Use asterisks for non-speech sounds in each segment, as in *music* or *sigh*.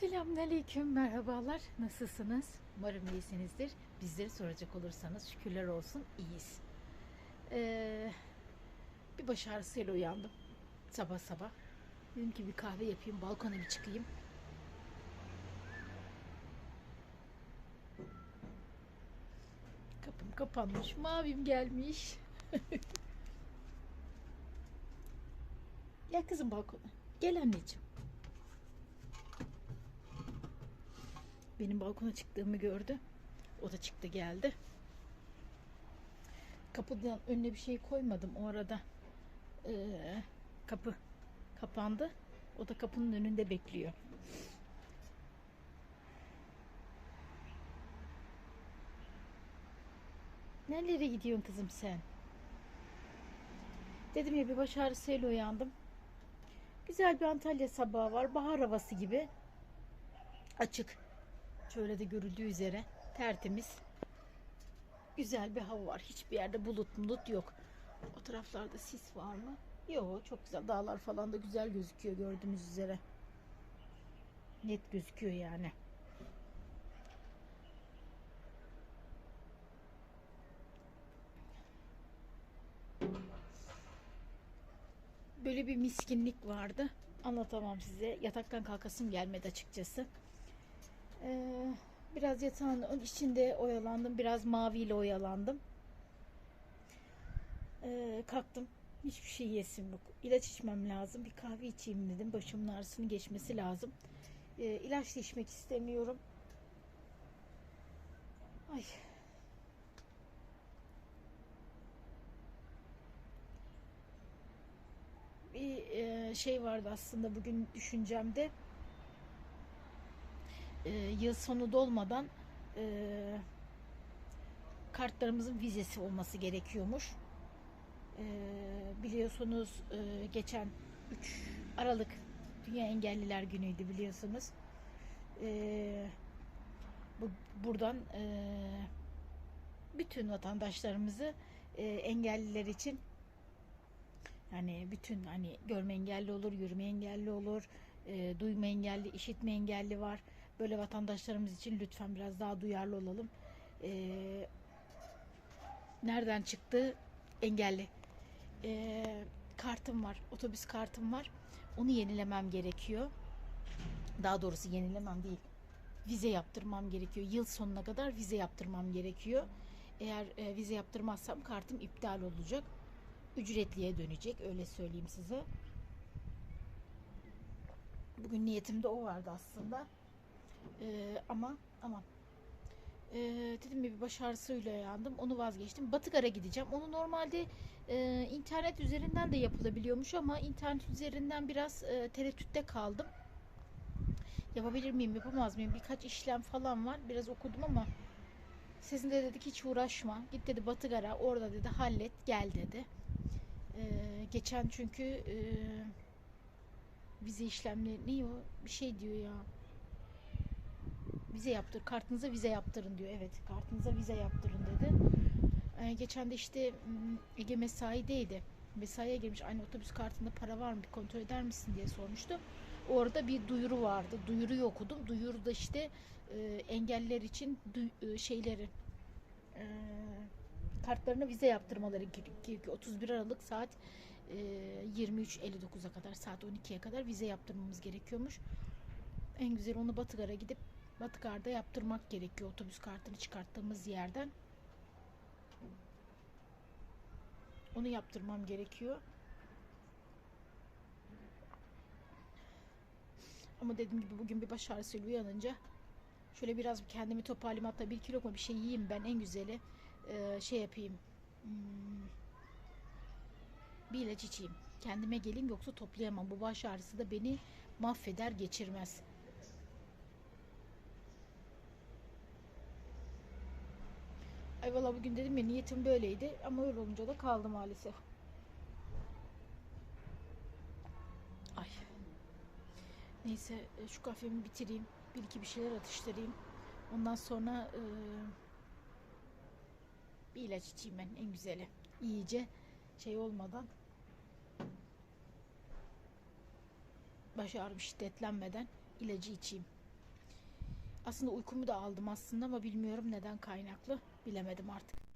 Selamünaleyküm, merhabalar. Nasılsınız? Umarım iyisinizdir. Bizleri soracak olursanız şükürler olsun iyiyiz. Ee, bir baş ağrısıyla uyandım sabah sabah. Dedim ki bir kahve yapayım, balkona bir çıkayım. Kapım kapanmış, mavim gelmiş. *laughs* Gel kızım balkona. Gel anneciğim. Benim balkona çıktığımı gördü. O da çıktı geldi. Kapıdan önüne bir şey koymadım o arada. Ee, kapı kapandı. O da kapının önünde bekliyor. Nerelere gidiyorsun kızım sen? Dedim ya bir baş ağrısıyla uyandım. Güzel bir Antalya sabahı var. Bahar havası gibi. Açık. Şöyle de görüldüğü üzere tertemiz. Güzel bir hava var. Hiçbir yerde bulut bulut yok. O taraflarda sis var mı? Yok. Çok güzel. Dağlar falan da güzel gözüküyor gördüğünüz üzere. Net gözüküyor yani. Böyle bir miskinlik vardı. Anlatamam size. Yataktan kalkasım gelmedi açıkçası. Ee, biraz yatağın içinde oyalandım. Biraz maviyle oyalandım. Ee, kalktım. Hiçbir şey yesim yok. İlaç içmem lazım. Bir kahve içeyim dedim. Başımın ağrısının geçmesi lazım. Ee, ilaç da içmek istemiyorum. Ay. Bir e, şey vardı aslında bugün düşüncemde e, yıl sonu dolmadan e, kartlarımızın vizesi olması gerekiyormuş. E, biliyorsunuz e, geçen 3 Aralık Dünya Engelliler Günü'ydü biliyorsunuz. E, bu buradan e, bütün vatandaşlarımızı e, engelliler için yani bütün hani görme engelli olur, yürüme engelli olur, e, duyma engelli, işitme engelli var. Böyle vatandaşlarımız için lütfen biraz daha duyarlı olalım. E, nereden çıktı? Engelli. E, kartım var, otobüs kartım var. Onu yenilemem gerekiyor. Daha doğrusu yenilemem değil. Vize yaptırmam gerekiyor. Yıl sonuna kadar vize yaptırmam gerekiyor. Eğer e, vize yaptırmazsam kartım iptal olacak ücretliye dönecek öyle söyleyeyim size. Bugün niyetimde o vardı aslında. Ee, ama ama ee, dedim bir baş ağrısıyla yandım. Onu vazgeçtim. Batıgar'a gideceğim. Onu normalde e, internet üzerinden de yapılabiliyormuş ama internet üzerinden biraz e, tereddütte kaldım. Yapabilir miyim, yapamaz mıyım? Birkaç işlem falan var. Biraz okudum ama sizin de dedik hiç uğraşma. Git dedi Batıgar'a orada dedi hallet gel dedi. Ee, geçen çünkü e, vize işlemleri ne o bir şey diyor ya vize yaptır kartınıza vize yaptırın diyor. Evet kartınıza vize yaptırın dedi. Ee, geçen de işte m, Ege mesaideydi. Mesaiye girmiş aynı otobüs kartında para var mı bir kontrol eder misin diye sormuştu. Orada bir duyuru vardı. Duyuruyu okudum. Duyuruda işte e, engelliler için e, şeyleri e, kartlarına vize yaptırmaları gerekiyor. 31 Aralık saat e, 23.59'a kadar saat 12'ye kadar vize yaptırmamız gerekiyormuş. En güzel onu Batıgar'a gidip Batıgar'da yaptırmak gerekiyor otobüs kartını çıkarttığımız yerden. Onu yaptırmam gerekiyor. Ama dediğim gibi bugün bir baş ağrısıyla uyanınca şöyle biraz kendimi toparlayayım. Hatta bir kilo mu bir şey yiyeyim ben en güzeli. E, şey yapayım hmm, bir ilaç içeyim. Kendime geleyim yoksa toplayamam. Bu baş ağrısı da beni mahveder geçirmez ay valla bugün dedim ya niyetim böyleydi ama öyle olunca da kaldı maalesef ay neyse e, şu kahvemi bitireyim bir iki bir şeyler atıştırayım ondan sonra e, bir ilaç içeyim ben en güzeli. İyice şey olmadan baş ağrım şiddetlenmeden ilacı içeyim. Aslında uykumu da aldım aslında ama bilmiyorum neden kaynaklı. Bilemedim artık.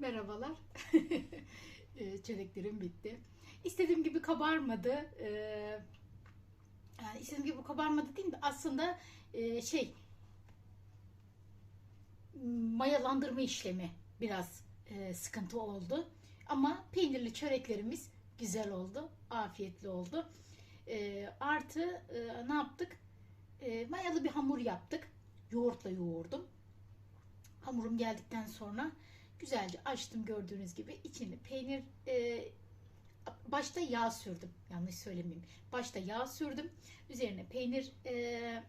Merhabalar. *laughs* Ee, Çöreklerim bitti. İstediğim gibi kabarmadı. Ee, yani istediğim gibi kabarmadı değil de aslında e, şey mayalandırma işlemi biraz e, sıkıntı oldu. Ama peynirli çöreklerimiz güzel oldu. Afiyetli oldu. E, artı e, ne yaptık? Mayalı bir hamur yaptık. Yoğurtla yoğurdum. Hamurum geldikten sonra güzelce açtım gördüğünüz gibi. içini peynir e, başta yağ sürdüm. Yanlış söylemeyeyim. Başta yağ sürdüm. Üzerine peynir e,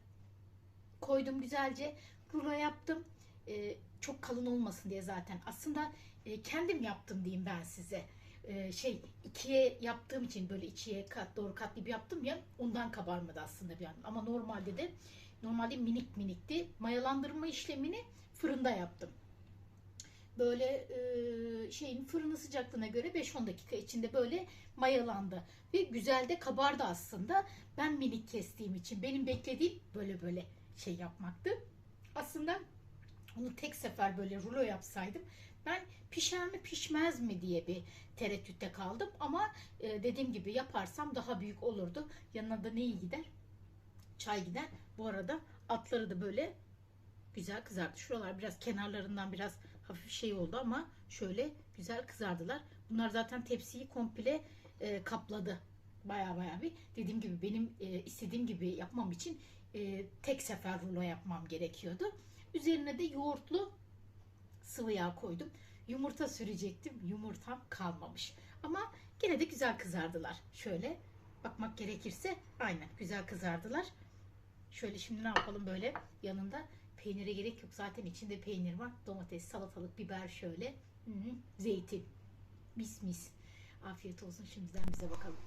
koydum güzelce. Rulo yaptım. E, çok kalın olmasın diye zaten. Aslında e, kendim yaptım diyeyim ben size. E, şey ikiye yaptığım için böyle ikiye kat doğru kat gibi yaptım ya ondan kabarmadı aslında bir an. Ama normalde de normalde minik minikti. Mayalandırma işlemini fırında yaptım. Böyle e, şeyin fırını sıcaklığına göre 5-10 dakika içinde böyle mayalandı. Ve güzel de kabardı aslında. Ben minik kestiğim için benim beklediğim böyle böyle şey yapmaktı. Aslında onu tek sefer böyle rulo yapsaydım ben pişer mi pişmez mi diye bir tereddütte kaldım. Ama e, dediğim gibi yaparsam daha büyük olurdu. Yanına da ne iyi gider? Çay gider. Bu arada atları da böyle güzel kızardı. Şuralar biraz kenarlarından biraz hafif şey oldu ama şöyle güzel kızardılar. Bunlar zaten tepsiyi komple e, kapladı. Baya baya bir. Dediğim gibi benim e, istediğim gibi yapmam için e, tek sefer rulo yapmam gerekiyordu. Üzerine de yoğurtlu sıvı yağ koydum. Yumurta sürecektim. Yumurtam kalmamış. Ama gene de güzel kızardılar. Şöyle bakmak gerekirse aynen güzel kızardılar. Şöyle şimdi ne yapalım böyle yanında peynire gerek yok. Zaten içinde peynir var. Domates, salatalık, biber şöyle. Hı hı, Zeytin. Mis mis. Afiyet olsun şimdiden bize bakalım.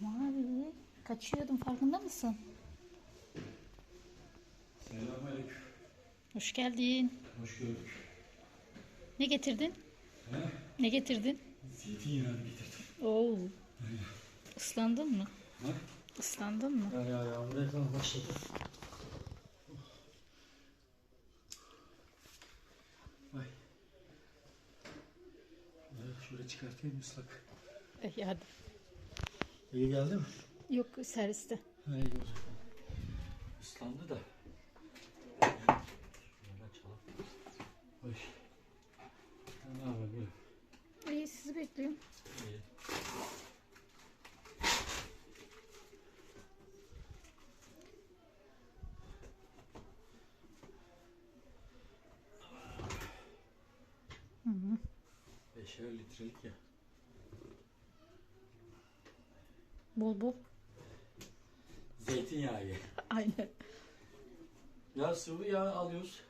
Mavi. Kaçıyordum farkında mısın? Selamünaleyküm. Hoş geldin. Hoş gördük. Ne getirdin? He? Ne getirdin? Zeytinyağı getirdim. Oo. Islandın mı? Ha? Islandın mı? Ya ya yağmur ekran başladı. Ay. Şöyle çıkartayım ıslak. Eh, hadi. İyi geldi mi? Yok serviste. Ha, iyi oldu. Islandı da. Şöyle açalım. Ha, Ne yapayım? Buyur. İyi sizi bekliyorum. İyi. Hı hı. Beşer litrelik ya. Bol bol. Zeytinyağı. Aynen. Ya sıvı yağ alıyoruz.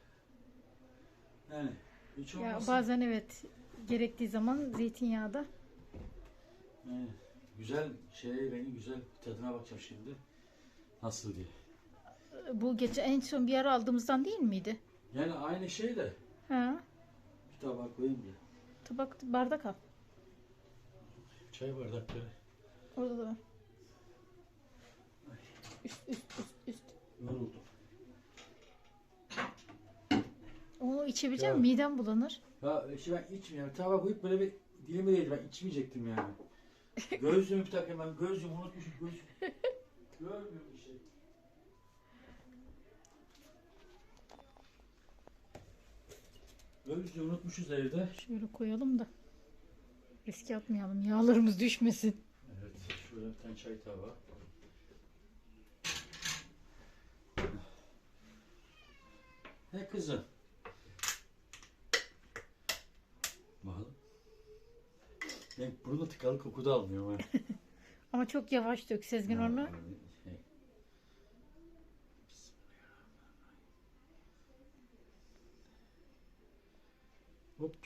Yani hiç Ya olmazsa. bazen evet gerektiği zaman zeytinyağı da Yani güzel şey rengi güzel tadına bakacağım şimdi. Nasıl diye. bu gece en son bir ara aldığımızdan değil miydi? Yani aynı şey de Ha. bir tabak koyayım diye. Tabak bardak al. Çay bardakları. Orada da var. Üst üst üst üst. Yoruldum. Onu içebilecek Ya. misin? Midem bulanır. Ya işte ben içmiyorum. Tabak koyup böyle bir dilime değdi. Ben içmeyecektim yani. *laughs* Gözlüğümü bir takayım ben. Gözlüğümü unutmuşum. Gözlüğüm. Görmüyorum bir şey. Gözlüğü unutmuşuz evde. Şöyle koyalım da riske atmayalım. Yağlarımız düşmesin. Evet, şöyle bir tane çay tabağı. Ne kızım? Bakalım. Ben burnu tıkalı koku da almıyorum ha. *laughs* Ama çok yavaş dök Sezgin onu. Şey. Ups.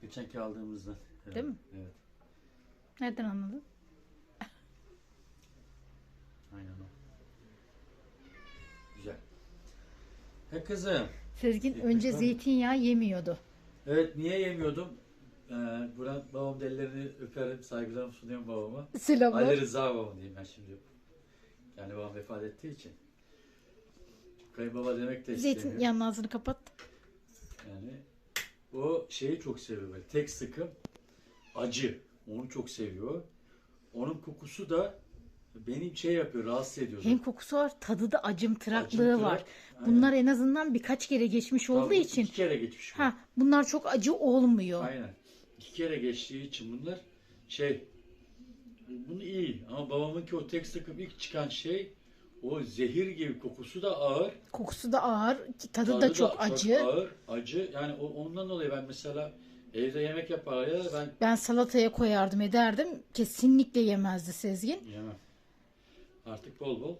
Geçenki aldığımızdan. Değil mi? Evet. Nereden anladın? Aynen o. Güzel. He kızım. Sezgin önce zeytinyağı yemiyordu. Evet niye yemiyordum? Ee, buradan babam ellerini öperim, saygılarımı sunuyorum babama. Selamlar. Ali Rıza babam diyeyim ben şimdi. Yani babam vefat ettiği için. Kayınbaba demek de istemiyor. Zeytinyağının ağzını kapat. Yani o şeyi çok seviyor böyle. Tek sıkım acı. Onu çok seviyor. Onun kokusu da benim şey yapıyor, rahatsız ediyor. Hem kokusu var, tadı da acımtıraklığı Acımtırak, var. aynen. Bunlar en azından birkaç kere geçmiş olduğu Tabii, için iki kere geçmiş. bu. ha bunlar çok acı olmuyor. Aynen. İki kere geçtiği için bunlar şey bunu iyi ama babamınki o tek sıkım ilk çıkan şey o zehir gibi kokusu da ağır. Kokusu da ağır, tadı, da çok acı. ağır, acı. Yani o, ondan dolayı ben mesela evde yemek yapar ya ben Ben salataya koyardım ederdim. Kesinlikle yemezdi Sezgin. yemem. Artık bol bol.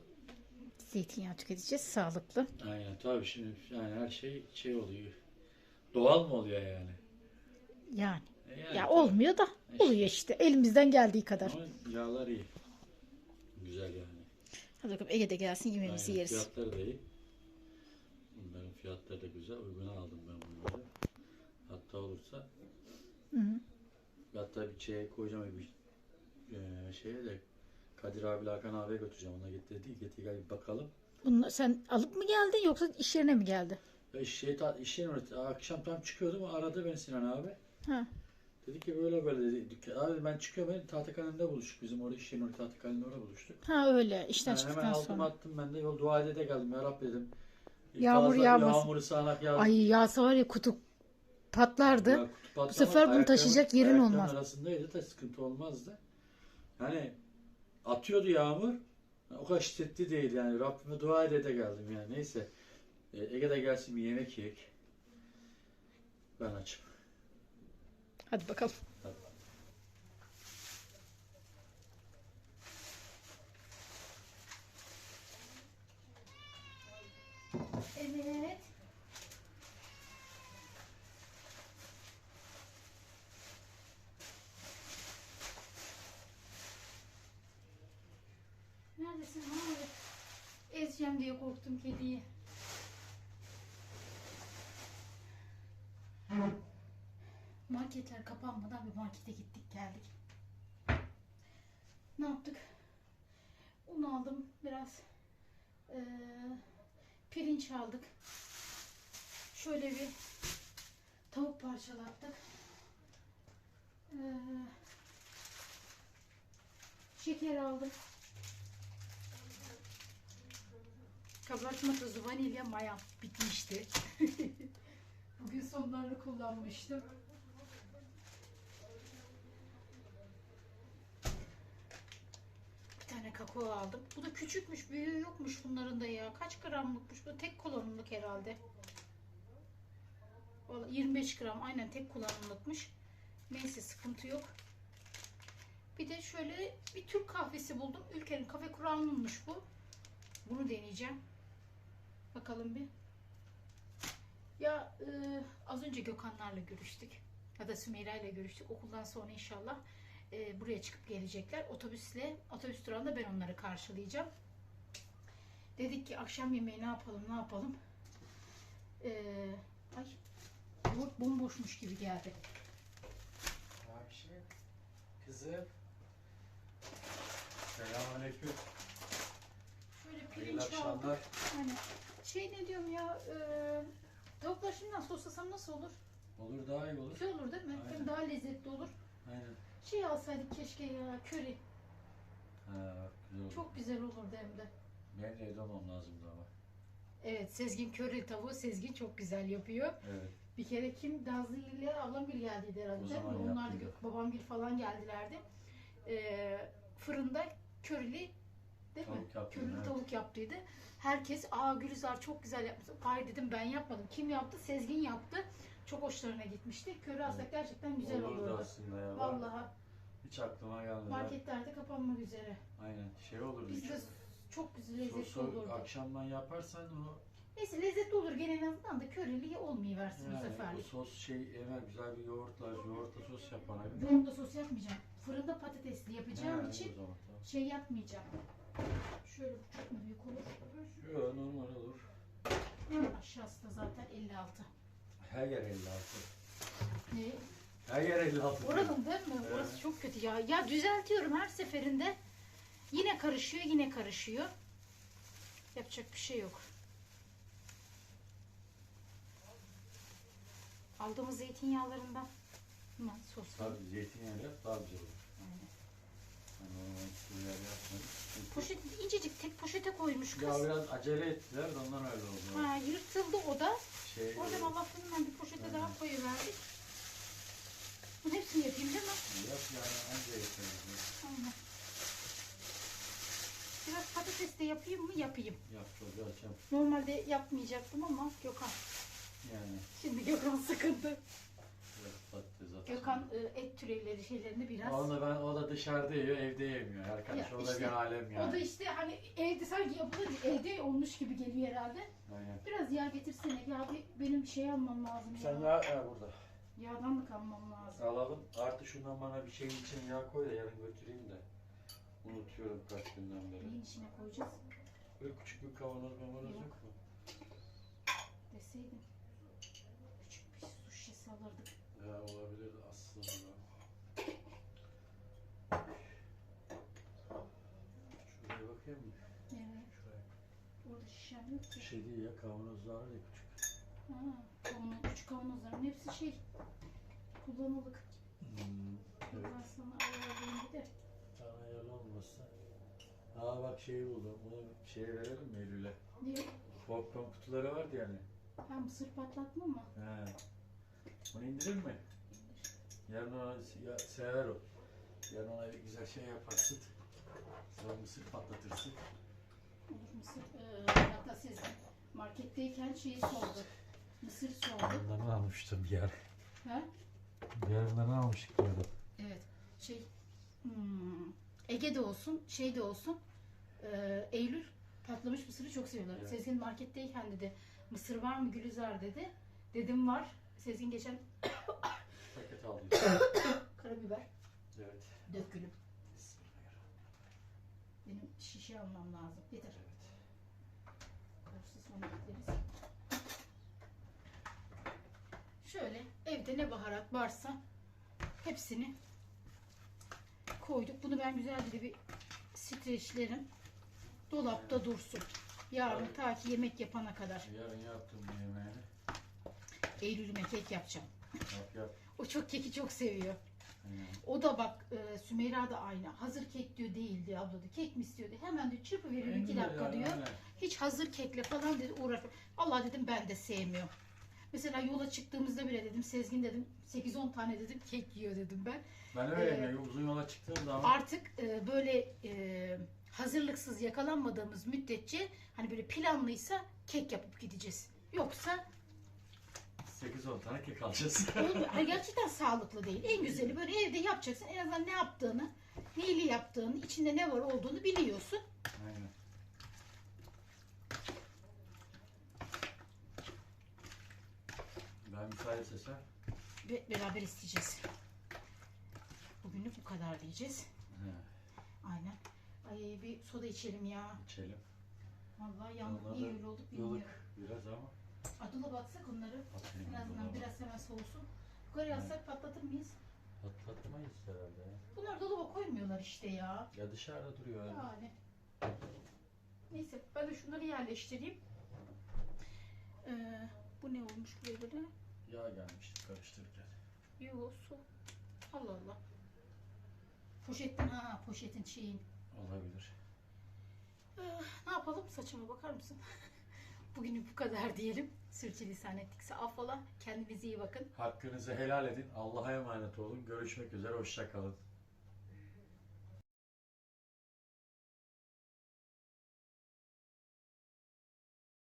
Zeytinyağı tüketeceğiz. Sağlıklı. Aynen tabii şimdi yani her şey şey oluyor. Doğal mı oluyor yani? Yani. E yani Ya tabii. olmuyor da İşte. oluyor işte. Elimizden geldiği kadar. Ama yağlar iyi. Güzel yani. Hadi bakalım Ege de gelsin yemeğimizi Aynen, yeriz. Fiyatları da iyi. Bunların fiyatları da güzel. Uyguna aldım ben bunları. Hatta olursa Hı hı. hatta bir şeye koyacağım bir eee, şeye de Kadir abi Hakan abiye götüreceğim. Ona getirdi. Getir gel bir bakalım. Bunu sen alıp mı geldin yoksa iş yerine mi geldi? Ya şey, iş yerine akşam tam çıkıyordum. Aradı beni Sinan abi. Ha. Dedi ki böyle böyle dedi. Dükkan, abi ben çıkıyorum. Ben Tahtakale'nde buluştuk. Bizim orada iş yerinin orada Tahtakale'nde orada buluştuk. Ha öyle işten Yani hemen çıktıktan aldım sonra. attım ben de. Yol dua de geldim. Ya Rab dedim. Yağmur yağmasın. Yağmuru sağanak yağdı. Ay yağsa var ya kutup patlardı. Ya kutup Bu sefer bunu taşıyacak yerin olmaz. arasındaydı da sıkıntı olmazdı. Yani atıyordu yağmur. O kadar şiddetli değil yani. Rabbime dua ede de geldim yani. Neyse. E, Ege'de gelsin bir yemek yiyek. Ben açım. Hadi bakalım. Hadi. Evet. Neredesin? Ezeceğim diye korktum kediyi. Marketler kapanmadan bir markete gittik geldik. Ne yaptık? Un aldım biraz. Eee pirinç aldık. Şöyle bir tavuk parçalattık. Ee, şeker aldım. Kabartma tozu, vanilya, maya bitmişti. *laughs* Bugün sonlarını kullanmıştım. Bir tane kakao aldım. Bu da küçükmüş, büyüğü yokmuş bunların da ya. Kaç gramlıkmış bu? Tek kullanımlık herhalde. Vallahi 25 gram aynen tek kullanımlıkmış. Neyse sıkıntı yok. Bir de şöyle bir Türk kahvesi buldum. Ülkenin kafe Kur'an'ınmış bu. Bunu deneyeceğim. Bakalım bir. Ya e, az önce Gökhanlarla görüştük. Ya da Sümeyra ile görüştük. Okuldan sonra inşallah e, buraya çıkıp gelecekler. Otobüsle, otobüs durağında ben onları karşılayacağım. Dedik ki akşam yemeği ne yapalım, ne yapalım. E, ay, yoğurt bomboşmuş gibi geldi. Akşam kızım. Selamünaleyküm. Şöyle pirinç akşamlar. Hani şey ne diyorum ya, e, tavuklar şimdiden soslasam nasıl olur? Olur daha iyi olur. Güzel olur değil mi? Hem Aynen. daha lezzetli olur. Aynen. Şey alsaydık keşke ya, köri. Ha, güzel olur. Çok güzel olurdu hem de. Ben de evde olmam lazımdı ama. Evet Sezgin köri tavuğu Sezgin çok güzel yapıyor. Evet. Bir kere kim Nazlı ile ablamgil geldiydi herhalde. O değil mi? zaman Onlar da yaptıydı. gö- babamgil falan geldilerdi. Ee, fırında körili değil mi? Tavuk yaptım, Körili evet. tavuk yaptıydı. Herkes aa Gülizar çok güzel yapmış. Hayır dedim ben yapmadım. Kim yaptı? Sezgin yaptı. Çok hoşlarına gitmişti. Köri alsak gerçekten güzel Olurdu olurdu. aslında ya. Vallahi Hiç aklıma gelmedi. marketlerde kapanmak üzere. Aynen şey olurdu. Bizde çok- çok güzel lezzetli Sosu olurdu. akşamdan yaparsan o Neyse lezzetli olur gene en azından da körili olmayıversin bu yani o seferlik. sos şey eğer güzel bir yoğurtla yoğurtla sos yapana Yoğurtla sos yapmayacağım. Fırında patatesli yapacağım Ha, için şey yapmayacağım. Şöyle bu çok mu büyük olur? Yo, normal olur. Aşağısı da zaten 56. Her yer 56. Ne? Her yer 56. Oranın değil mi? Evet. Orası çok kötü ya. Ya düzeltiyorum her seferinde. Yine karışıyor, yine karışıyor. Yapacak bir şey yok. Aldığımız zeytinyağlarından mı sos? Tabii zeytinyağı yap daha güzel olur. Aynen. Yani suyar yapmadık. Poşet incecik tek poşete koymuş kız. Ya biraz acele ettiler de ondan öyle oldu. Ha, yırtıldı o da. Şey, Oradan Allah'tan bir poşete Aynen. daha koyuverdik. Bunun hepsini yapayım değil mi? Yap yani anca yeter. Aynen. Biraz patates de yapayım mı? Yapayım. Yap çocuğu açam. Normalde yapmayacaktım ama Gökhan. Yani Şimdi Gökhan sıkıldı. Gökhan e, et türevleri şeylerini biraz. Onu da ben o da dışarıda yiyor, evde yemiyor. Arkadaş Ya o da işte, bir alem yani. O da işte hani evde sanki yapılır evde olmuş gibi geliyor herhalde. Aynen. Biraz yağ getirsene. Ya bir, benim şey almam lazım ya. Sen yağ ya burada. Yağdan da kalmam lazım. Alalım. Artı şundan bana bir şeyin için yağ koy da yarın götüreyim de. Unutuyorum kaç günden beri. Neyin içine koyacağız Böyle küçük bir kavanoz mamanoz Yok. yok mu? deseydin. Küçük bir su şişesi alırdık. Ya aslında. Şuraya bakayım mı? Evet. Şuraya. Orada şişem yok ki. şey değil ya kavanozlar ya küçük. Ha, kavanoz, küçük kavanozların hepsi şey kullanılık. Hmm, evet. Ben sana ayarlayayım bir de. Sana ayarlı olmazsa. Aa bak şeyi buldum. Bunu şeye verelim mi Eylül'e? Niye? Popcorn kutuları vardı yani. Ha mısır patlatma mı? He. Bunu indirir mi? Yarın ona ya, sever o. Yarın ona bir güzel şey yaparsın. Sonra mısır patlatırsın. Olur mısır. Ee, hatta siz marketteyken şeyi sordu. Mısır sordu. Bundan almıştım bir yer. Ha? Bir yer bundan almıştık böyle. Evet. Şey hmm, Ege'de olsun, şeyde olsun. Ee, Eylül patlamış mısırı çok seviyorlar. Evet. Sezgin marketteyken dedi mısır var mı Gülizar dedi. Dedim var. Sezgin geçen Aldım. *coughs* karabiber evet. dökülüp Bismillahirrahmanirrahim. benim şişe almam lazım. Yeter. Evet. Karşısı sonra gideriz. Şöyle evde ne baharat varsa hepsini koyduk. Bunu ben güzelce bir streçlerim. Dolapta dursun. Yarın ta ki yemek yapana kadar. Yarın yaptım yemeğini. Eylül'üme kek yapacağım. Yap yap. O çok keki çok seviyor. Aynen. O da bak e, Sümeyra da aynı. Hazır kek diyor değil diyor abla diyor. Kek mi istiyor diyor. Hemen diyor çırpı veriyor En iki dakika yani, diyor. aynen. Hiç hazır kekle falan dedi uğraş. Allah dedim ben de sevmiyorum. Mesela yola çıktığımızda bile dedim Sezgin dedim 8-10 tane dedim kek yiyor dedim ben. Ben öyleyim Ee, ya. Uzun yola çıktığım zaman Artık e, böyle e, hazırlıksız yakalanmadığımız müddetçe hani böyle planlıysa kek yapıp gideceğiz. Yoksa 8-10 tane kek alacağız. *laughs* Ay, gerçekten sağlıklı değil. En güzeli böyle evde yapacaksın. En azından ne yaptığını, neyli yaptığını, içinde ne var olduğunu biliyorsun. Aynen. Ben müsaade sesler. Ve beraber isteyeceğiz. Bugünlük bu kadar diyeceğiz. He, Aynen. Ay bir soda içelim ya. içelim. Vallahi yandık. Vallahi Niye öyle olduk bilmiyorum. Ilık biraz ama. Adula batsak onları. Atayım En azından dolaba. biraz hemen soğusun. Yukarı yazsak patlatır mıyız? Patlatmayız herhalde ya. Bunlar dolaba koymuyorlar işte ya. Ya dışarıda duruyor öyle. Yani. Neyse ben de şunları yerleştireyim. Ee, bu ne olmuş buraya böyle? Yağ gelmişti karıştırırken. Yo su. Allah Allah. Poşetten ha poşetin şeyin. Olabilir. Ee, ne yapalım saçıma bakar mısın? *laughs* Bugünü bu kadar diyelim. Sürçülisan ettikse affola. Kendinize iyi bakın. Hakkınızı helal edin. Allah'a emanet olun. Görüşmek üzere. Hoşça kalın.